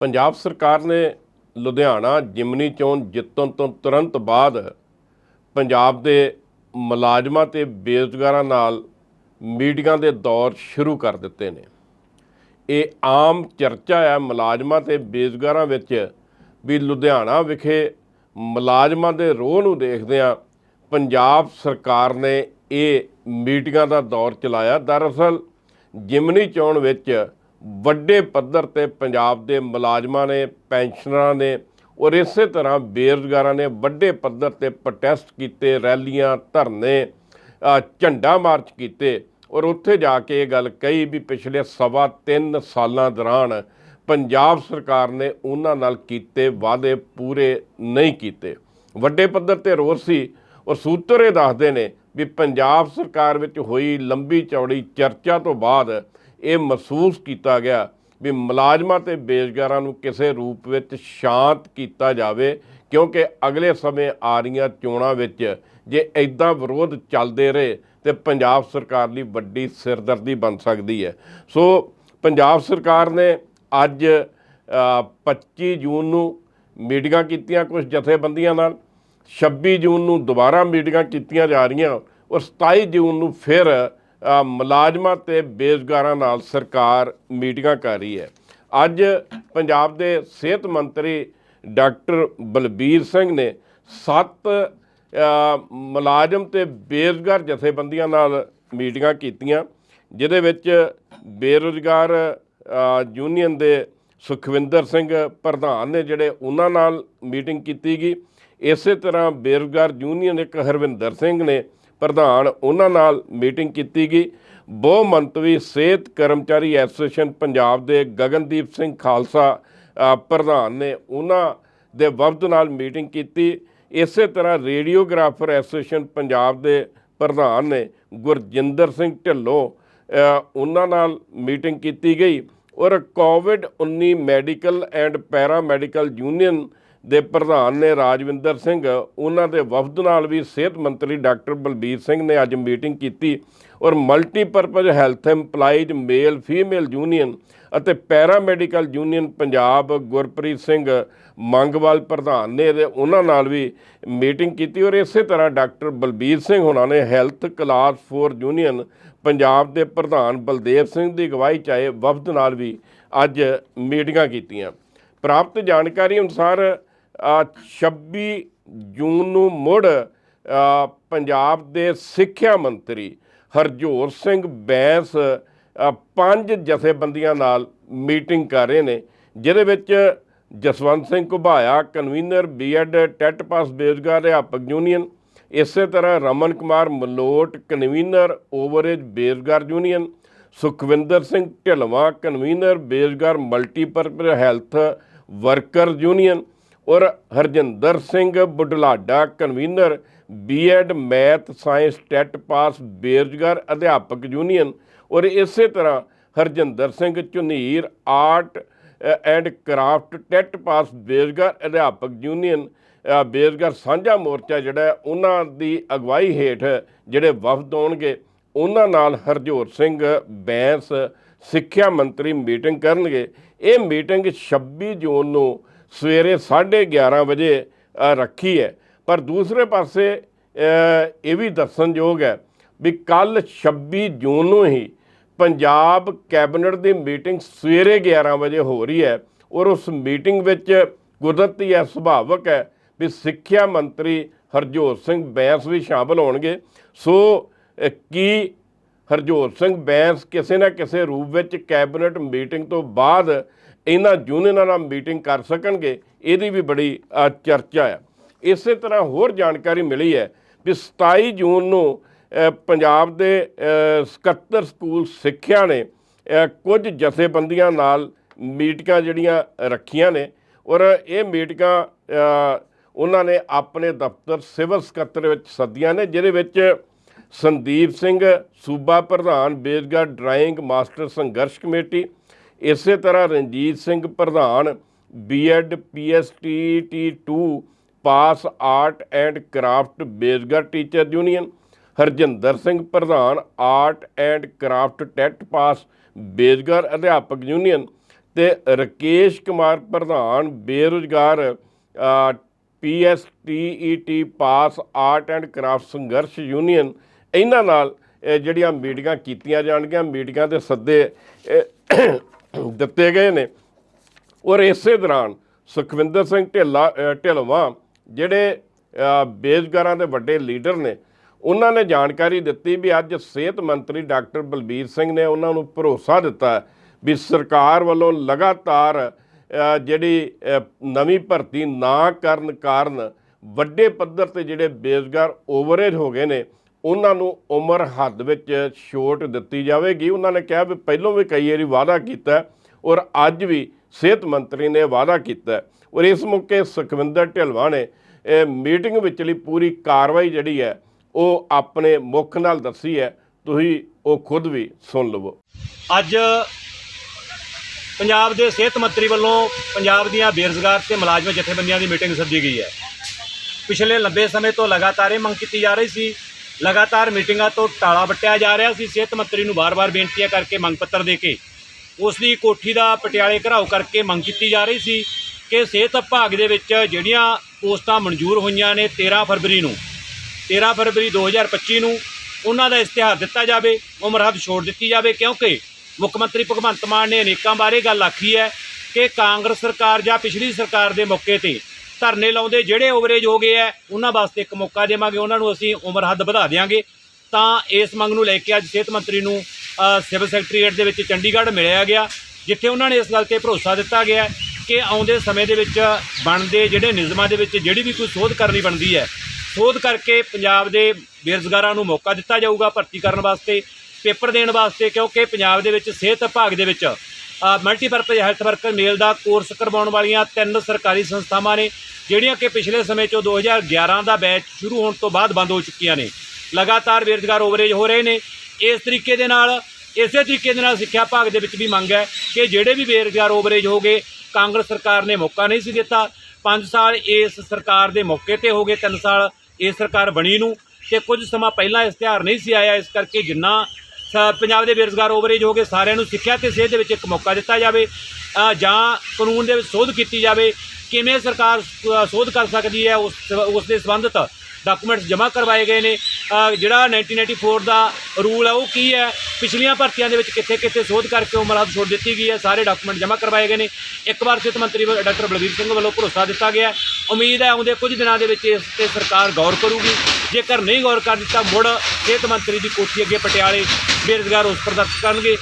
ਪੰਜਾਬ ਸਰਕਾਰ ਨੇ ਲੁਧਿਆਣਾ, ਜਿਮਨੀ ਚੋਣ ਜਿੱਤਣ ਤੋਂ ਤੁਰੰਤ ਬਾਅਦ ਪੰਜਾਬ ਦੇ ਮੁਲਾਜ਼ਮਾਂ ਤੇ ਬੇਰੁਜ਼ਗਾਰਾਂ ਨਾਲ ਮੀਟਿੰਗਾਂ ਦੇ ਦੌਰ ਸ਼ੁਰੂ ਕਰ ਦਿੱਤੇ ਨੇ। ਇਹ ਆਮ ਚਰਚਾ ਹੈ ਮੁਲਾਜ਼ਮਾਂ ਤੇ ਬੇਰੁਜ਼ਗਾਰਾਂ ਵਿੱਚ ਵੀ ਲੁਧਿਆਣਾ ਵਿਖੇ ਮੁਲਾਜ਼ਮਾਂ ਦੇ ਰੋਹ ਨੂੰ ਦੇਖਦਿਆਂ ਪੰਜਾਬ ਸਰਕਾਰ ਨੇ ਇਹ ਮੀਟਿੰਗਾਂ ਦਾ ਦੌਰ ਚਲਾਇਆ। ਦਰਅਸਲ ਜਿਮਨੀ ਚੋਣ ਵਿੱਚ ਵੱਡੇ ਪੱਧਰ ਤੇ ਪੰਜਾਬ ਦੇ ਮੁਲਾਜ਼ਮਾਂ ਨੇ, ਪੈਨਸ਼ਨਰਾਂ ਨੇ ਔਰ ਇਸੇ ਤਰ੍ਹਾਂ ਬੇਰੁਜ਼ਗਾਰਾਂ ਨੇ ਵੱਡੇ ਪੱਧਰ ਤੇ ਪ੍ਰੋਟੈਸਟ ਕੀਤੇ, ਰੈਲੀਆਂ ਧਰਨੇ ਝੰਡਾ ਮਾਰਚ ਕੀਤੇ ਔਰ ਉੱਥੇ ਜਾ ਕੇ ਇਹ ਗੱਲ ਕਹੀ ਵੀ ਪਿਛਲੇ ਸਵਾ ਤਿੰਨ ਸਾਲਾਂ ਦੌਰਾਨ ਪੰਜਾਬ ਸਰਕਾਰ ਨੇ ਉਹਨਾਂ ਨਾਲ ਕੀਤੇ ਵਾਅਦੇ ਪੂਰੇ ਨਹੀਂ ਕੀਤੇ। ਵੱਡੇ ਪੱਧਰ ਤੇ ਰੋਸ ਸੀ ਔਰ ਸੂਤਰ ਇਹ ਦੱਸਦੇ ਨੇ ਵੀ ਪੰਜਾਬ ਸਰਕਾਰ ਵਿੱਚ ਹੋਈ ਲੰਬੀ ਚੌੜੀ ਚਰਚਾ ਤੋਂ ਬਾਅਦ ਇਹ ਮਹਿਸੂਸ ਕੀਤਾ ਗਿਆ ਵੀ ਮੁਲਾਜ਼ਮਾਂ ਤੇ ਬੇਰੁਜ਼ਗਾਰਾਂ ਨੂੰ ਕਿਸੇ ਰੂਪ ਵਿੱਚ ਸ਼ਾਂਤ ਕੀਤਾ ਜਾਵੇ ਕਿਉਂਕਿ ਅਗਲੇ ਸਮੇਂ ਆ ਰਹੀਆਂ ਚੋਣਾਂ ਵਿੱਚ ਜੇ ਐਦਾਂ ਵਿਰੋਧ ਚੱਲਦੇ ਰਹੇ ਤੇ ਪੰਜਾਬ ਸਰਕਾਰ ਲਈ ਵੱਡੀ ਸਿਰਦਰਦੀ ਬਣ ਸਕਦੀ ਹੈ। ਸੋ ਪੰਜਾਬ ਸਰਕਾਰ ਨੇ ਅੱਜ ਅ, 25 ਜੂਨ ਨੂੰ ਮੀਟਿੰਗਾਂ ਕੀਤੀਆਂ ਕੁਝ ਜਥੇਬੰਦੀਆਂ ਨਾਲ। 26 ਜੂਨ ਨੂੰ ਦੁਬਾਰਾ ਮੀਟਿੰਗਾਂ ਕੀਤੀਆਂ ਜਾ ਰਹੀਆਂ ਔਰ 27 ਜੂਨ ਨੂੰ ਫਿਰ ਮੁਲਾਜ਼ਮਾਂ ਤੇ ਬੇਰੁਜ਼ਗਾਰਾਂ ਨਾਲ ਸਰਕਾਰ ਮੀਟਿੰਗਾਂ ਕਰ ਰਹੀ ਹੈ। ਅੱਜ ਪੰਜਾਬ ਦੇ ਸਿਹਤ ਮੰਤਰੀ ਡਾਕਟਰ ਬਲਬੀਰ ਸਿੰਘ ਨੇ ਸੱਤ ਮੁਲਾਜ਼ਮ ਤੇ ਬੇਰੁਜ਼ਗਾਰ ਜਥੇਬੰਦੀਆਂ ਨਾਲ ਮੀਟਿੰਗਾਂ ਕੀਤੀਆਂ, ਜਿਹਦੇ ਵਿੱਚ ਬੇਰੁਜ਼ਗਾਰ ਯੂਨੀਅਨ ਦੇ ਸੁਖਵਿੰਦਰ ਸਿੰਘ ਪ੍ਰਧਾਨ ਨੇ ਜਿਹੜੇ ਉਹਨਾਂ ਨਾਲ ਮੀਟਿੰਗ ਕੀਤੀ ਗਈ। ਇਸੇ ਤਰ੍ਹਾਂ ਬੇਰੁਜ਼ਗਾਰ ਯੂਨੀਅਨ ਇੱਕ ਹਰਵਿੰਦਰ ਸਿੰਘ ਨੇ ਪ੍ਰਧਾਨ ਉਹਨਾਂ ਨਾਲ ਮੀਟਿੰਗ ਕੀਤੀ ਗਈ। ਬਹੁ ਮੰਤਵੀ ਸਿਹਤ ਕਰਮਚਾਰੀ ਐਸੋਸੀਏਸ਼ਨ ਪੰਜਾਬ ਦੇ ਗਗਨਦੀਪ ਸਿੰਘ ਖਾਲਸਾ ਪ੍ਰਧਾਨ ਨੇ ਉਹਨਾਂ ਦੇ ਵਫਦ ਨਾਲ ਮੀਟਿੰਗ ਕੀਤੀ। ਇਸੇ ਤਰ੍ਹਾਂ ਰੇਡੀਓਗ੍ਰਾਫਰ ਐਸੋਸੀਏਸ਼ਨ ਪੰਜਾਬ ਦੇ ਪ੍ਰਧਾਨ ਨੇ ਗੁਰਜਿੰਦਰ ਸਿੰਘ ਢਿੱਲੋਂ ਉਹਨਾਂ ਨਾਲ ਮੀਟਿੰਗ ਕੀਤੀ ਗਈ। ਔਰ Covid 19 medical and paramedical union ਦੇ ਪ੍ਰਧਾਨ ਨੇ ਰਾਜਵਿੰਦਰ ਸਿੰਘ। ਉਹਨਾਂ ਦੇ ਵਫਦ ਨਾਲ ਵੀ ਸਿਹਤ ਮੰਤਰੀ ਡਾਕਟਰ ਬਲਬੀਰ ਸਿੰਘ ਨੇ ਅੱਜ ਮੀਟਿੰਗ ਕੀਤੀ ਔਰ multipurpose health EMPLOYEES male female union ਅਤੇ paramedical union Punjab Gurpreet Singh Mangwal ਪ੍ਰਧਾਨ ਨੇ ਇਹਦੇ ਉਹਨਾਂ ਨਾਲ ਵੀ ਮੀਟਿੰਗ ਕੀਤੀ ਔਰ ਇਸੇ ਤਰ੍ਹਾਂ ਡਾਕਟਰ ਬਲਬੀਰ ਸਿੰਘ ਉਹਨਾਂ ਨੇ ਹੈਲਥ ਕਲਾਸ 4 ਯੂਨੀਅਨ ਪੰਜਾਬ ਦੇ ਪ੍ਰਧਾਨ ਬਲਦੇਵ ਸਿੰਘ ਦੀ ਅਗਵਾਈ ਚ ਆਏ ਵਫਦ ਨਾਲ ਵੀ ਅੱਜ ਮੀਟਿੰਗਾਂ ਕੀਤੀਆਂ। ਪ੍ਰਾਪਤ ਜਾਣਕਾਰੀ ਅਨੁਸਾਰ 26 ਜੂਨ ਨੂੰ ਮੁੜ ਪੰਜਾਬ ਦੇ ਸਿੱਖਿਆ ਮੰਤਰੀ ਹਰਜੋਤ ਸਿੰਘ ਬੈਂਸ ਪੰਜ ਜਥੇਬੰਦੀਆਂ ਨਾਲ ਮੀਟਿੰਗ ਕਰ ਰਹੇ ਨੇ, ਜਿਹਦੇ ਵਿੱਚ Jaswant Singh Ghubaya, convener BEd, TET pass ਬੇਰੁਜ਼ਗਾਰ ਅਧਿਆਪਕ ਯੂਨੀਅਨ, ਇਸੇ ਤਰ੍ਹਾਂ ਰਮਨ ਕੁਮਾਰ ਮਲੋਟ, ਕਨਵੀਨਰ ਓਵਰੇਜ ਬੇਰੁਜ਼ਗਾਰ ਯੂਨੀਅਨ, ਸੁਖਵਿੰਦਰ ਸਿੰਘ ਢਿਲਵਾਂ, ਕਨਵੀਨਰ ਬੇਰੁਜ਼ਗਾਰ ਮਲਟੀਪਰਪਜ਼ ਹੈਲਥ ਵਰਕਰ ਯੂਨੀਅਨ ਔਰ Harjinder Singh Budhlada convener BEd math science TET pass ਬੇਰੁਜ਼ਗਾਰ ਅਧਿਆਪਕ ਯੂਨੀਅਨ ਔਰ ਇਸੇ ਤਰ੍ਹਾਂ Harjinder Singh Jhunir art and craft TET pass ਬੇਰੁਜ਼ਗਾਰ ਅਧਿਆਪਕ ਯੂਨੀਅਨ ਅ, ਬੇਰੁਜ਼ਗਾਰ ਸਾਂਝਾ ਮੋਰਚਾ ਜਿਹੜਾ ਉਹਨਾਂ ਦੀ ਅਗਵਾਈ ਹੇਠ ਜਿਹੜੇ ਵਫਦ ਆਉਣਗੇ ਉਹਨਾਂ ਨਾਲ ਹਰਜੋਤ ਸਿੰਘ ਬੈਂਸ ਸਿੱਖਿਆ ਮੰਤਰੀ ਮੀਟਿੰਗ ਕਰਨਗੇ। ਇਹ ਮੀਟਿੰਗ 26 ਜੂਨ ਨੂੰ ਸਵੇਰੇ 11:30 ਵਜੇ ਰੱਖੀ ਹੈ। ਪਰ ਦੂਸਰੇ ਪਾਸੇ ਇਹ ਵੀ ਦੱਸਣਯੋਗ ਹੈ ਵੀ ਕੱਲ 26 ਜੂਨ ਨੂੰ ਹੀ ਪੰਜਾਬ ਕੈਬਨਿਟ ਦੀ ਮੀਟਿੰਗ ਸਵੇਰੇ 11 ਵਜੇ ਹੋ ਰਹੀ ਹੈ ਔਰ ਉਸ ਮੀਟਿੰਗ ਵਿੱਚ ਕੁਦਰਤੀ ਹੈ ਸੁਭਾਵਕ ਹੈ ਵੀ ਸਿੱਖਿਆ ਮੰਤਰੀ ਹਰਜੋਤ ਸਿੰਘ ਬੈਂਸ ਵੀ ਸ਼ਾਮਲ ਹੋਣਗੇ। ਸੋ ਕੀ ਹਰਜੋਤ ਸਿੰਘ ਬੈਂਸ ਕਿਸੇ ਨਾ ਕਿਸੇ ਰੂਪ ਵਿੱਚ ਕੈਬਨਿਟ ਮੀਟਿੰਗ ਤੋਂ ਬਾਅਦ ਇਹਨਾਂ ਯੂਨੀਅਨਾਂ ਨਾਲ ਮੀਟਿੰਗ ਕਰ ਸਕਣਗੇ ਇਹਦੀ ਵੀ ਬੜੀ ਚਰਚਾ ਹੈ ਇਸੇ ਤਰ੍ਹਾਂ ਹੋਰ ਜਾਣਕਾਰੀ ਮਿਲੀ ਹੈ ਵੀ 27 ਜੂਨ ਨੂੰ ਪੰਜਾਬ ਦੇ ਅ, 77 ਸਕੂਲ ਸਿੱਖਿਆ ਨੇ ਕੁਝ ਜਥੇਬੰਦੀਆਂ ਨਾਲ ਮੀਟਿੰਗਾਂ ਜਿਹੜੀਆਂ ਰੱਖੀਆਂ ਨੇ ਔਰ ਇਹ ਮੀਟਿੰਗਾਂ ਉਹਨਾਂ ਨੇ ਆਪਣੇ ਦਫ਼ਤਰ ਸਿਵਲ ਸਕੱਤਰ ਵਿੱਚ ਸੱਦੀਆਂ ਨੇ ਜਿਹਦੇ ਵਿੱਚ ਸੰਦੀਪ ਸਿੰਘ, ਸੂਬਾ ਪ੍ਰਧਾਨ ਬੇਰੁਜ਼ਗਾਰ ਡਰਾਇੰਗ ਮਾਸਟਰ ਸੰਘਰਸ਼ ਕਮੇਟੀ, ਇਸੇ ਤਰ੍ਹਾਂ ਰਣਜੀਤ ਸਿੰਘ ਪ੍ਰਧਾਨ BEd PSTT 2 pass art and craft ਬੇਰੁਜ਼ਗਾਰ ਟੀਚਰ ਯੂਨੀਅਨ, ਹਰਜਿੰਦਰ ਸਿੰਘ ਪ੍ਰਧਾਨ, art and craft TET pass ਬੇਰੁਜ਼ਗਾਰ ਅਧਿਆਪਕ ਯੂਨੀਅਨ ਤੇ ਰਕੇਸ਼ ਕੁਮਾਰ ਪ੍ਰਧਾਨ, ਬੇਰੁਜ਼ਗਾਰ PSTET pass art and craft ਸੰਘਰਸ਼ ਯੂਨੀਅਨ ਇਹਨਾਂ ਨਾਲ ਜਿਹੜੀਆਂ ਮੀਟਿੰਗਾਂ ਕੀਤੀਆਂ ਜਾਣਗੀਆਂ ਮੀਟਿੰਗਾਂ ਦੇ ਸੱਦੇ ਦਿੱਤੇ ਗਏ ਨੇ। ਔਰ ਇਸੇ ਦੌਰਾਨ ਸੁਖਵਿੰਦਰ ਸਿੰਘ ਢਿੱਲਾ ਅ, ਜਿਹੜੇ ਅ, ਬੇਰੁਜ਼ਗਾਰਾਂ ਦੇ ਵੱਡੇ ਲੀਡਰ ਨੇ ਉਹਨਾਂ ਨੇ ਜਾਣਕਾਰੀ ਦਿੱਤੀ ਵੀ ਅੱਜ ਸਿਹਤ ਮੰਤਰੀ ਡਾਕਟਰ ਬਲਬੀਰ ਸਿੰਘ ਨੇ ਉਹਨਾਂ ਨੂੰ ਭਰੋਸਾ ਦਿੱਤਾ ਵੀ ਸਰਕਾਰ ਵੱਲੋਂ ਲਗਾਤਾਰ ਜਿਹੜੀ ਨਵੀਂ ਭਰਤੀ ਨਾ ਕਰਨ ਕਾਰਨ ਵੱਡੇ ਪੱਧਰ ਤੇ ਜਿਹੜੇ ਬੇਰੁਜ਼ਗਾਰ ਓਵਰੇਜ ਹੋ ਗਏ ਨੇ ਉਹਨਾਂ ਨੂੰ ਉਮਰ ਹੱਦ ਵਿੱਚ ਛੋਟ ਦਿੱਤੀ ਜਾਵੇਗੀ। ਉਹਨਾਂ ਨੇ ਕਿਹਾ ਵੀ ਪਹਿਲਾਂ ਵੀ ਕਈ ਵਾਰੀ ਵਾਅਦਾ ਕੀਤਾ ਔਰ ਅੱਜ ਵੀ ਸਿਹਤ ਮੰਤਰੀ ਨੇ ਵਾਅਦਾ ਕੀਤਾ। ਔਰ ਇਸ ਮੌਕੇ ਸੁਖਵਿੰਦਰ ਢਿਲਵਾ ਨੇ, ਇਹ ਮੀਟਿੰਗ ਵਿੱਚਲੀ ਪੂਰੀ ਕਾਰਵਾਈ ਜਿਹੜੀ ਹੈ, ਉਹ ਆਪਣੇ ਮੁੱਖ ਨਾਲ ਦੱਸੀ ਹੈ। ਤੁਸੀਂ ਉਹ ਖੁਦ ਵੀ ਸੁਣ ਲਵੋ। ਅੱਜ ਪੰਜਾਬ ਦੇ ਸਿਹਤ ਮੰਤਰੀ ਵੱਲੋਂ ਪੰਜਾਬ ਦੀਆਂ ਬੇਰੁਜ਼ਗਾਰ ਤੇ ਮੁਲਾਜ਼ਮ ਜਥੇਬੰਦੀਆਂ ਦੀ ਮੀਟਿੰਗ ਸੱਦੀ ਗਈ ਹੈ। ਪਿਛਲੇ ਲੰਬੇ ਸਮੇਂ ਤੋਂ ਲਗਾਤਾਰ ਇਹ ਮੰਗ ਕੀਤੀ ਜਾ ਰਹੀ ਸੀ ਲਗਾਤਾਰ ਮੀਟਿੰਗਾਂ ਤੋਂ ਟਾਲਾ ਵੱਟਿਆ ਜਾ ਰਿਹਾ ਸੀ। ਸਿਹਤ ਮੰਤਰੀ ਨੂੰ ਬਾਰ-ਬਾਰ ਬੇਨਤੀਆਂ ਕਰਕੇ ਮੰਗ ਪੱਤਰ ਦੇ ਕੇ ਉਸ ਦੀ ਕੋਠੀ ਦਾ ਪਟਿਆਲੇ ਘਰਾਓ ਕਰਕੇ ਮੰਗ ਕੀਤੀ ਜਾ ਰਹੀ ਸੀ ਕਿ ਸਿਹਤ ਵਿਭਾਗ ਦੇ ਵਿੱਚ ਜਿਹੜੀਆਂ ਪੋਸਟਾਂ ਮਨਜ਼ੂਰ ਹੋਈਆਂ ਨੇ 13 ਫਰਵਰੀ ਨੂੰ 13 ਫਰਵਰੀ 2025 ਨੂੰ ਉਹਨਾਂ ਦਾ ਇਸ਼ਤਿਹਾਰ ਦਿੱਤਾ ਜਾਵੇ ਉਮਰ ਹੱਦ ਛੋੜ ਦਿੱਤੀ ਜਾਵੇ ਕਿਉਂਕਿ ਮੁੱਖ ਮੰਤਰੀ ਭਗਵੰਤ ਮਾਨ ਨੇ ਅਨੇਕਾਂ ਬਾਰੇ ਗੱਲ ਆਖੀ ਹੈ ਕਿ ਕਾਂਗਰਸ ਸਰਕਾਰ ਜਾਂ ਪਿਛਲੀ ਸਰਕਾਰ ਦੇ ਮੌਕੇ ਤੇ ਧਰਨੇ ਲਾਉਂਦੇ, ਜਿਹੜੇ ਓਵਰੇਜ ਹੋ ਗਏ ਹੈ, ਉਹਨਾਂ ਵਾਸਤੇ ਇੱਕ ਮੌਕਾ ਦੇਵਾਂਗੇ। ਉਹਨਾਂ ਨੂੰ ਅਸੀਂ ਉਮਰ ਹੱਦ ਵਧਾ ਦੇਵਾਂਗੇ ਤਾਂ ਇਸ ਮੰਗ ਨੂੰ ਲੈ ਕੇ ਅੱਜ ਸਿਹਤ ਮੰਤਰੀ ਨੂੰ ਸਿਵਲ ਸੈਕਟਰੀਏਟ ਦੇ ਵਿੱਚ ਚੰਡੀਗੜ੍ਹ ਮਿਲਿਆ ਗਿਆ, ਜਿੱਥੇ ਉਹਨਾਂ ਨੇ ਇਸ ਗੱਲ ਤੇ ਭਰੋਸਾ ਦਿੱਤਾ ਗਿਆ ਕਿ ਆਉਂਦੇ ਸਮੇਂ ਦੇ ਵਿੱਚ ਬਣਦੇ ਜਿਹੜੇ ਨਿਯਮਾਂ ਦੇ ਵਿੱਚ ਜਿਹੜੀ ਵੀ ਕੋਈ ਸੋਧ ਕਰਨੀ ਬਣਦੀ ਹੈ, ਸੋਧ ਕਰਕੇ ਪੰਜਾਬ ਦੇ ਬੇਰੁਜ਼ਗਾਰਾਂ ਨੂੰ ਮੌਕਾ ਦਿੱਤਾ ਜਾਊਗਾ ਭਰਤੀ ਕਰਨ ਵਾਸਤੇ, ਪੇਪਰ ਦੇਣ ਵਾਸਤੇ, ਕਿਉਂਕਿ ਪੰਜਾਬ ਦੇ ਵਿੱਚ ਸਿਹਤ ਵਿਭਾਗ ਦੇ ਵਿੱਚ ਮਲਟੀਪਰਪਜ਼ ਹੈਲਥ ਵਰਕਰ ਮੇਲ ਦਾ ਕੋਰਸ ਕਰਵਾਉਣ ਵਾਲੀਆਂ ਤਿੰਨ ਸਰਕਾਰੀ ਸੰਸਥਾਵਾਂ ਨੇ, ਜਿਹੜੀਆਂ ਕਿ ਪਿਛਲੇ ਸਮੇਂ 'ਚੋਂ 2011 ਦਾ ਬੈਚ ਸ਼ੁਰੂ ਹੋਣ ਤੋਂ ਬਾਅਦ ਬੰਦ ਹੋ ਚੁੱਕੀਆਂ ਨੇ। ਲਗਾਤਾਰ ਬੇਰੁਜ਼ਗਾਰ ਓਵਰੇਜ ਹੋ ਰਹੇ ਨੇ। ਇਸ ਤਰੀਕੇ ਦੇ ਨਾਲ, ਇਸੇ ਤਰੀਕੇ ਦੇ ਨਾਲ ਸਿੱਖਿਆ ਵਿਭਾਗ ਦੇ ਵਿੱਚ ਵੀ ਮੰਗ ਹੈ ਕਿ ਜਿਹੜੇ ਵੀ ਬੇਰੁਜ਼ਗਾਰ ਓਵਰੇਜ ਹੋ ਗਏ, ਕਾਂਗਰਸ ਸਰਕਾਰ ਨੇ ਮੌਕਾ ਨਹੀਂ ਸੀ ਦਿੱਤਾ। 5 ਸਾਲ ਇਸ ਸਰਕਾਰ ਦੇ ਮੌਕੇ ਤੇ ਹੋ ਗਏ 3 ਸਾਲ ਇਸ ਸਰਕਾਰ ਬਣੀ ਨੂੰ ਤੇ ਕੁਝ ਸਮਾਂ ਪਹਿਲਾਂ ਇਸ਼ਤਿਹਾਰ ਨਹੀਂ ਸੀ ਆਇਆ, ਇਸ ਕਰਕੇ ਜਿੰਨਾ ਪੰਜਾਬ ਦੇ ਬੇਰੁਜ਼ਗਾਰ ਓਵਰੇਜ ਹੋ ਗਏ ਸਾਰਿਆਂ ਨੂੰ ਸਿੱਖਿਆ ਤੇ ਸਿਹਤ ਦੇ ਵਿੱਚ ਇੱਕ ਮੌਕਾ ਦਿੱਤਾ ਜਾਵੇ ਜਾਂ ਕਾਨੂੰਨ ਦੇ ਵਿੱਚ ਸੋਧ ਕੀਤੀ ਜਾਵੇ, ਕਿਵੇਂ ਸਰਕਾਰ ਸੋਧ ਕਰ ਸਕਦੀ ਹੈ ਉਸ ਉਸ ਦੇ ਸੰਬੰਧਿਤ ਡਾਕੂਮੈਂਟਸ ਜਮ੍ਹਾਂ ਕਰਵਾਏ ਗਏ ਨੇ। ਅ, ਜਿਹੜਾ 1994 ਦਾ ਰੂਲ ਹੈ ਉਹ ਕੀ ਹੈ? ਪਿਛਲੀਆਂ ਭਰਤੀਆਂ ਦੇ ਵਿੱਚ ਕਿੱਥੇ ਕਿੱਥੇ ਸੋਧ ਕਰਕੇ ਉਮਰ ਹੱਦ ਛੋੜ ਦਿੱਤੀ ਗਈ ਹੈ। ਸਾਰੇ ਡਾਕੂਮੈਂਟ ਜਮ੍ਹਾਂ ਕਰਵਾਏ ਗਏ ਨੇ। ਇੱਕ ਵਾਰ ਸਿਹਤ ਮੰਤਰੀ ਵੱਲ- ਡਾਕਟਰ ਬਲਵੀਰ ਸਿੰਘ ਵੱਲੋਂ ਭਰੋਸਾ ਦਿੱਤਾ ਗਿਆ ਉਮੀਦ ਹੈ ਆਉਂਦੇ ਕੁਝ ਦਿਨਾਂ ਦੇ ਵਿੱਚ ਇਸ ਤੇ ਸਰਕਾਰ ਗੌਰ ਕਰੂਗੀ। ਜੇਕਰ ਨਹੀਂ ਗੌਰ ਕਰ ਦਿੱਤਾ ਮੁੜ ਸਿਹਤ ਮੰਤਰੀ ਦੀ ਕੋਠੀ ਅੱਗੇ ਪਟਿਆਲੇ ਬੇਰੁਜ਼ਗਾਰ ਉਸ ਪ੍ਰਦਰਸ਼ਨ ਕਰਨਗੇ।